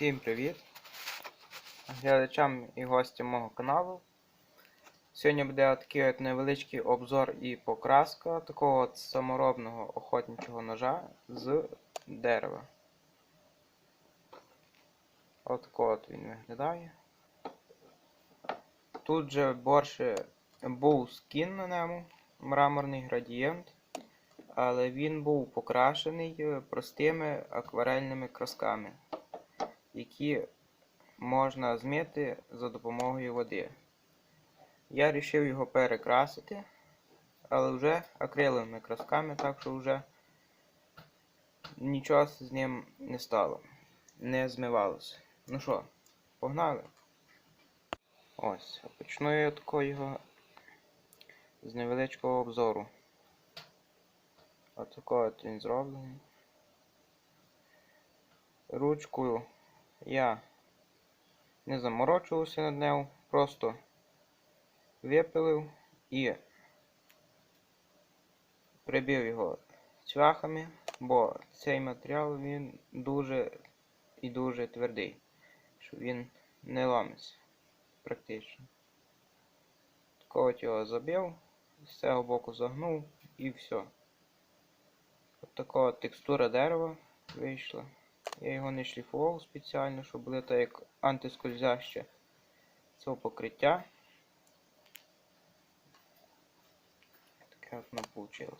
Всім привіт! Глядачам і гостям мого каналу. Сьогодні буде такий от невеличкий обзор і покраска такого от саморобного охотничого ножа з дерева. Отако от він виглядає. Тут же борше був скін на ньому, мраморний градієнт, але він був покрашений простими акварельними красками які можна змити за допомогою води. Я вирішив його перекрасити, але вже акриловими красками, так що вже нічого з ним не стало, не змивалося. Ну що, погнали? Ось, почну я такого його з невеличкого обзору. Отако от він зроблений. Ручкою я не заморочувався над нею, просто випилив і прибив його цвяхами, бо цей матеріал він дуже і дуже твердий, що він не ламиться практично. Такого його забив, з цього боку загнув і все. От така текстура дерева вийшла. Я його не шліфував спеціально, щоб було так як антискользяще цього покриття. Таке от воно вийшло.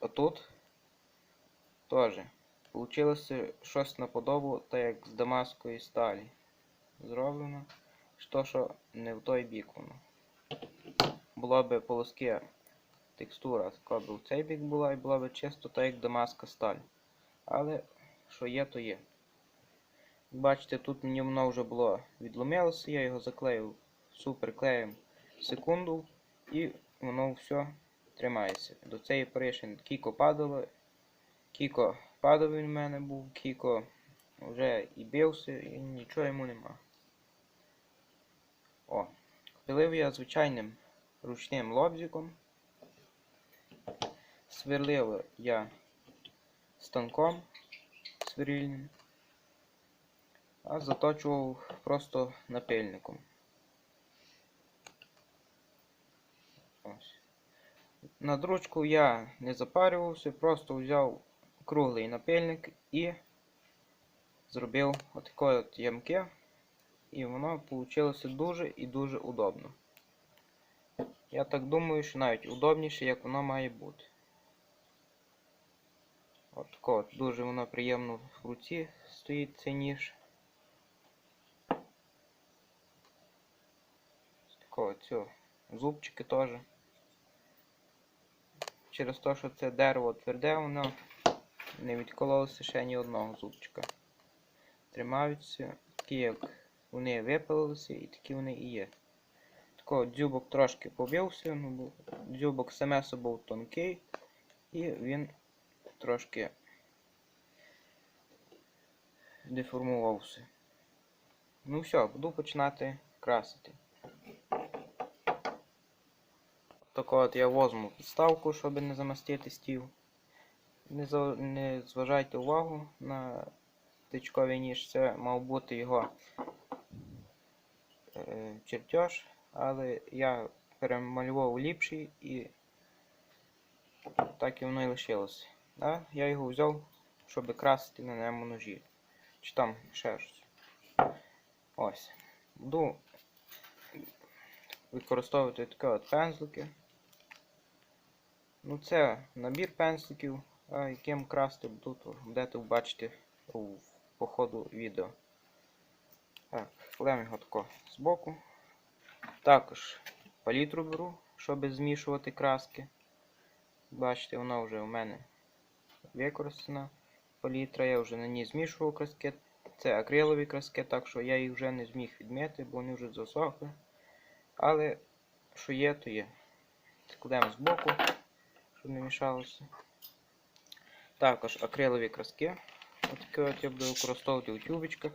А тут теж вийшло щось наподобу, так як з дамаської сталі. Зроблено. Що, що не в той бік воно. Було би полоски текстура, така б в цей бік була і була б чисто так як дамаска сталь. Але що є, то є. Бачите, тут мені воно вже було відломилося, я його заклеїв суперклеєм секунду і воно все тримається. До цієї пори ще кіко падало. Кіко падав він в мене був, кіко вже і бився, і нічого йому нема. О, пилив я звичайним ручним лобзиком. Сверлив я станком свирільним, а заточував просто напильником. Ось. Над ручку я не запарювався, просто взяв круглий напильник і зробив отакі от ямки, і воно вийшло дуже і дуже удобно. Я так думаю, що навіть удобніше, як воно має бути. От тако от дуже воно приємно в руці стоїть цей ніж. Такого цього зубчики теж. Через те, що це дерево тверде, воно не відкололося ще ні одного зубчика. Тримаються, такі як вони випалилися і такі вони і є. Такого дзюбок трошки побився, ну, дзюбок саме був тонкий і він трошки деформувався. Ну все, буду починати красити. Так от я возьму підставку, щоб не замастити стіл. Не за... не зважайте увагу на тичковий ніж, це мав бути його е, чертеж, але я перемалював ліпший і так і воно і лишилося. А я його взяв, щоб красити на ньому ножі. Чи там ще щось. Ось. Буду використовувати такі от пензлики. Ну це набір пензликів, яким красти буду, будете бачити по ходу відео. Так, клеємо його тако збоку. Також палітру беру, щоб змішувати краски. Бачите, вона вже у мене використана палітра. Я вже на ній змішував краски. Це акрилові краски, так що я їх вже не зміг відмити, бо вони вже засохли. Але що є, то є. Складемо з боку, щоб не мішалося. Також акрилові краски. Отакі от я буду використовувати у тюбочках.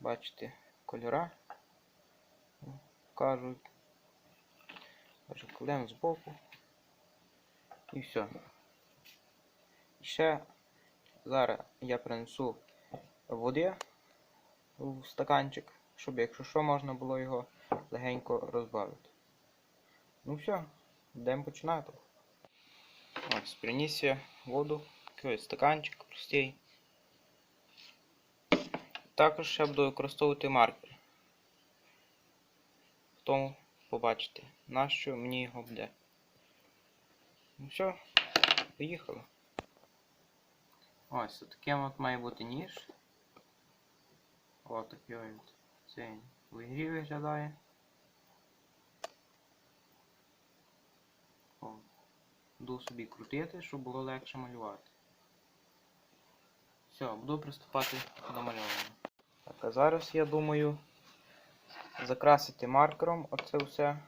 Бачите, кольора кажуть. Кладемо з боку. І все. Ще зараз я принесу води в стаканчик, щоб якщо що можна було його легенько розбавити. Ну все, йдемо починати. Ось, приніс я воду, такий стаканчик простий. Також ще буду використовувати маркер. Тому побачите, нащо мені його буде. Ну все, поїхали. Ось таким от має бути ніж. Ось такий от цей в ігрі виглядає. О, буду собі крутити, щоб було легше малювати. Все, буду приступати до малювання. Так, а зараз я думаю закрасити маркером оце все.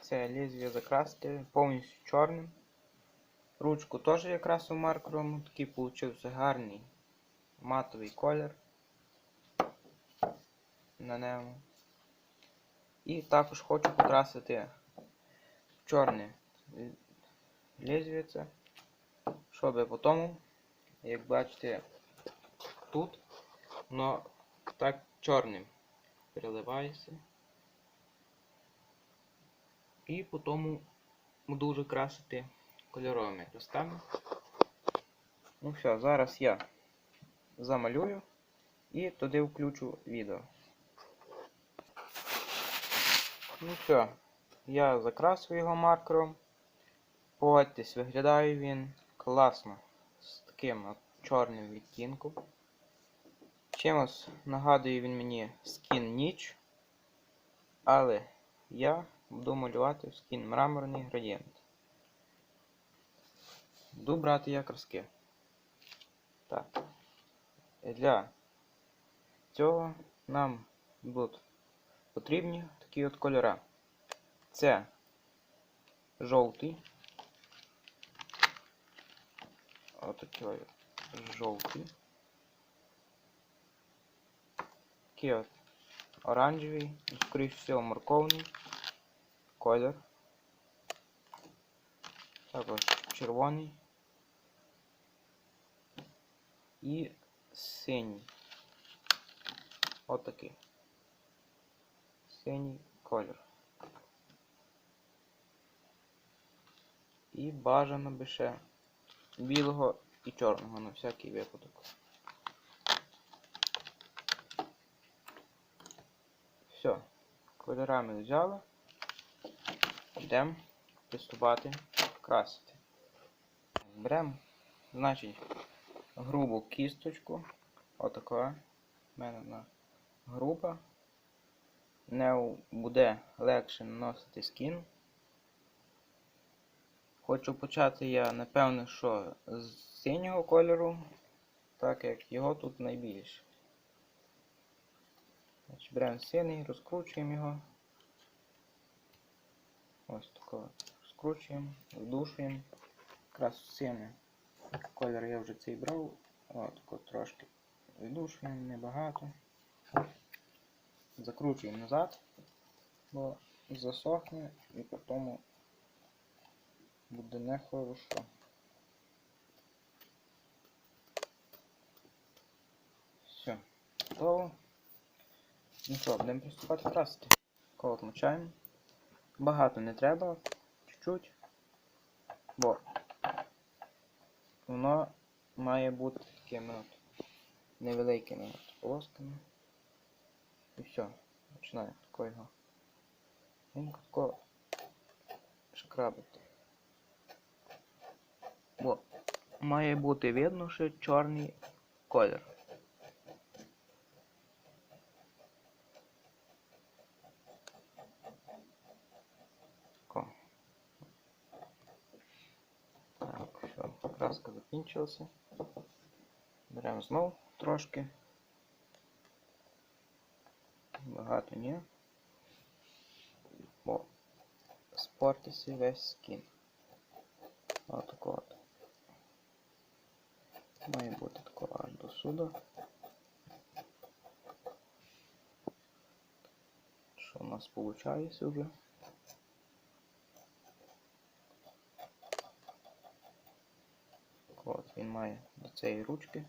Це лезвие закрасити повністю чорним. Ручку теж я красив маркером, такий получився гарний матовий колір на ньому. І також хочу покрасити чорне лезвие це, щоб потім, як бачите, тут воно так чорним переливається. І потім буду вже красити кольоровими крестами. Ну все, зараз я замалюю і туди включу відео. Ну все, я закрасив його маркером. Погодьтесь, виглядає він класно з таким чорним відтінком. Чимось нагадує він мені скін ніч, але я буду малювати скін мраморний градієнт. Буду брати я. Так. І для цього нам будуть потрібні такі от кольори. Це жовтий. Отакий от жовтий. Такий от оранжевий, скоріш всього морковний колір. Також червоний і синій. Отакий. Синій колір. І бажано би ще білого і чорного на всякий випадок. Все, кольорами взяли. Йдемо приступати красити. Беремо, значить, грубу кісточку. Отака. У мене вона груба. Не буде легше наносити скін. Хочу почати я, напевно, що з синього кольору, так як його тут найбільше. Значить, Беремо синий, розкручуємо його. Ось такого. Розкручуємо, вдушуємо. Якраз синий колір я вже цей брав. От от трошки видушуємо, небагато. Закручуємо назад, бо засохне і потім буде нехорошо. Все, готово. Ну що, будемо приступати красити. Такого от мочаємо. Багато не треба, чуть-чуть, бо воно має бути такими от невеликими от полосками. І все, починаю тако його. Тако шкрабити. Бо має бути видно, що чорний колір. Тако. Так, краска закінчилася. Беремо знову трошки. Багато ні. Бо спортиться весь скін. Отако от. Має бути тако аж до суду. Що у нас виходить вже? От він має до цієї ручки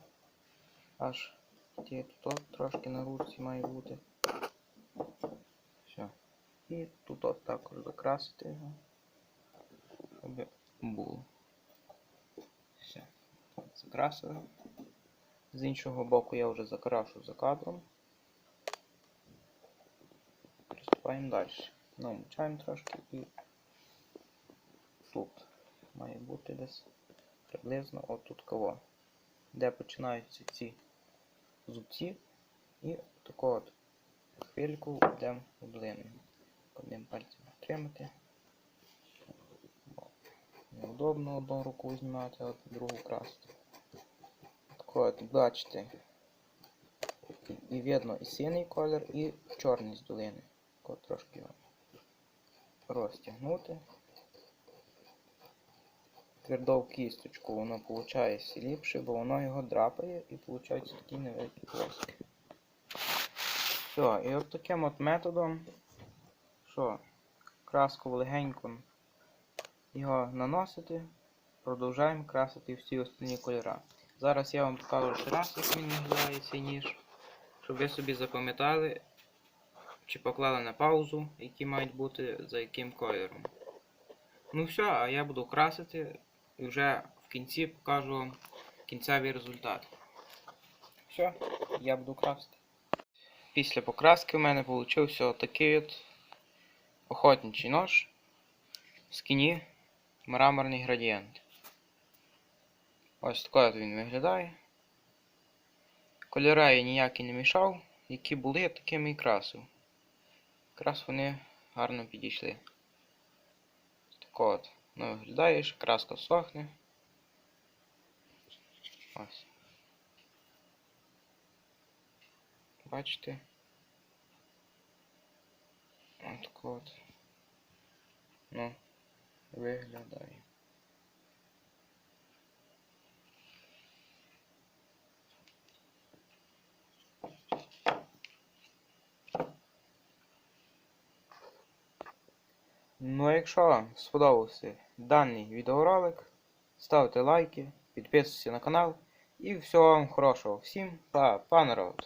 аж тут трошки на ручці має бути. Все. І тут от також закрасити його. Щоб було. Все. Закрасили. З іншого боку я вже закрашу за кадром. Приступаємо далі. Намучаємо трошки і тут має бути десь приблизно отут кого. Де починаються ці зубці і таку от хвильку йдемо в. Одним пальцем тримати. Бо Неудобно одну руку знімати, а другу красти. Тако от бачите. І- видно і синій колір, і чорний з долини. Трошки його розтягнути. Твердо в кісточку воно виходить ліпше, бо воно його драпає і виходить такі невеликі плоски. Все, і от таким от методом, що краску легенько його наносити, продовжуємо красити всі остальні кольори. Зараз я вам покажу ще раз, як він виглядає цей ніж, щоб ви собі запам'ятали чи поклали на паузу, які мають бути за яким кольором. Ну все, а я буду красити і вже в кінці покажу кінцевий результат. Все, я буду красити. Після покраски в мене вийшов такий от охотничий нож в скіні мраморний градієнт. Ось такий от він виглядає. Кольори я ніякі не мішав, які були, такими і красив. Якраз вони гарно підійшли. Так от, ну виглядає, що краска сохне. Ось. Бачите? От от. Ну, виглядає. Ну, якщо вам сподобався даний відеоролик, ставте лайки, підписуйтесь на канал і всього вам хорошого. Всім па, па народ!